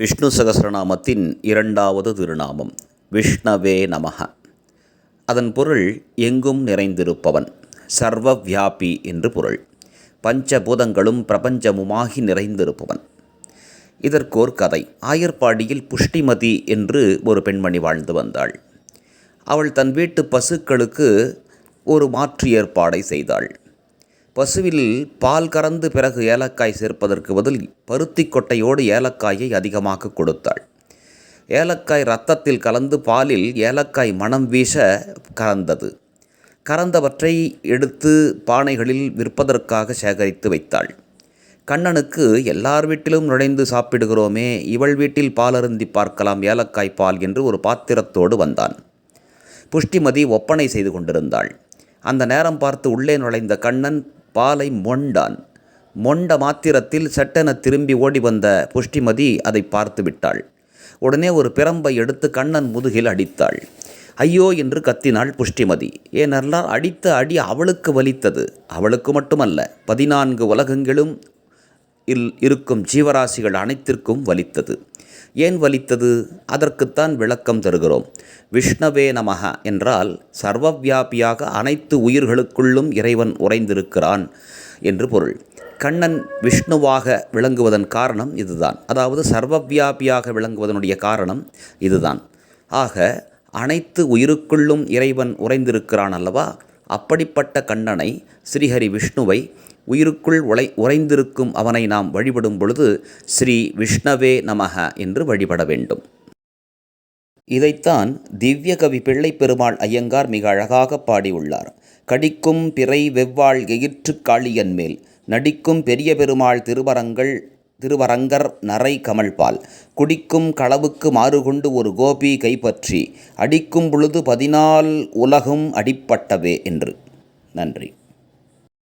விஷ்ணு சகஸ்ரநாமத்தின் இரண்டாவது திருநாமம் விஷ்ணவே நமக அதன் பொருள் எங்கும் நிறைந்திருப்பவன் சர்வ வியாபி என்று பொருள். பஞ்சபூதங்களும் பிரபஞ்சமுமாகி நிறைந்திருப்பவன். இதற்கோர் கதை ஆயர்பாடியில் புஷ்டிமதி என்று ஒரு பெண்மணி வாழ்ந்து வந்தாள். அவள் தன் வீட்டு பசுக்களுக்கு ஒரு மாற்று ஏற்பாடை செய்தாள். பசுவில் பால் கறந்து பிறகு ஏலக்காய் சேர்ப்பதற்கு பதில் பருத்தி கொட்டையோடு ஏலக்காயை அதிகமாக கொடுத்தாள். ஏலக்காய் ரத்தத்தில் கலந்து பாலில் ஏலக்காய் மனம் வீச கறந்தது. கறந்தவற்றை எடுத்து பானைகளில் விற்பதற்காக சேகரித்து வைத்தாள். கண்ணனுக்கு எல்லார் வீட்டிலும் நுழைந்து சாப்பிடுகிறோமே இவள் வீட்டில் பாலருந்தி பார்க்கலாம் ஏலக்காய் பால் என்று ஒரு பாத்திரத்தோடு வந்தான். புஷ்டிமதி ஒப்பனை செய்து கொண்டிருந்தாள். அந்த நேரம் பார்த்து உள்ளே நுழைந்த கண்ணன் பாலை மொண்டான். மொண்ட மாத்திரத்தில் சட்டென திரும்பி ஓடி வந்த புஷ்டிமதி அதை பார்த்து விட்டாள். உடனே ஒரு பிரம்பை எடுத்து கண்ணன் முதுகில் அடித்தாள். ஐயோ என்று கத்தினாள் புஷ்டிமதி. ஏனென்றால் அடித்த அடி அவளுக்கு வலித்தது. அவளுக்கு மட்டுமல்ல பதினான்கு உலகங்களும் இல் இருக்கும் ஜீவராசிகள் அனைத்திற்கும் வலித்தது. ஏன் வலித்தது? அதற்குத்தான் விளக்கம் தருகிறோம். விஷ்ணவே நமக என்றால் சர்வவியாபியாக அனைத்து உயிர்களுக்குள்ளும் இறைவன் உறைந்திருக்கிறான் என்று பொருள். கண்ணன் விஷ்ணுவாக விளங்குவதன் காரணம் இதுதான். அதாவது சர்வவியாபியாக விளங்குவதனுடைய காரணம் இதுதான். ஆக அனைத்து உயிருக்குள்ளும் இறைவன் உறைந்திருக்கிறான் அல்லவா? அப்படிப்பட்ட கண்ணனை ஸ்ரீஹரி விஷ்ணுவை உயிருக்குள் உழை உறைந்திருக்கும் அவனை நாம் வழிபடும் பொழுது ஸ்ரீ விஷ்ணவே நமக என்று வழிபட வேண்டும். இதைத்தான் திவ்ய கவி பிள்ளை பெருமாள் ஐயங்கார் மிக அழகாக பாடியுள்ளார். கடிக்கும் பிறை வெவ்வாள் எயிற்று காளியன் மேல் நடிக்கும் பெரிய பெருமாள் திருவரங்கள் திருவரங்கர் நரை கமல்பால் குடிக்கும் களவுக்கு மாறுகொண்டு ஒரு கோபி கைப்பற்றி அடிக்கும் பொழுது பதினால் உலகும் அடிப்பட்டவே என்று. நன்றி.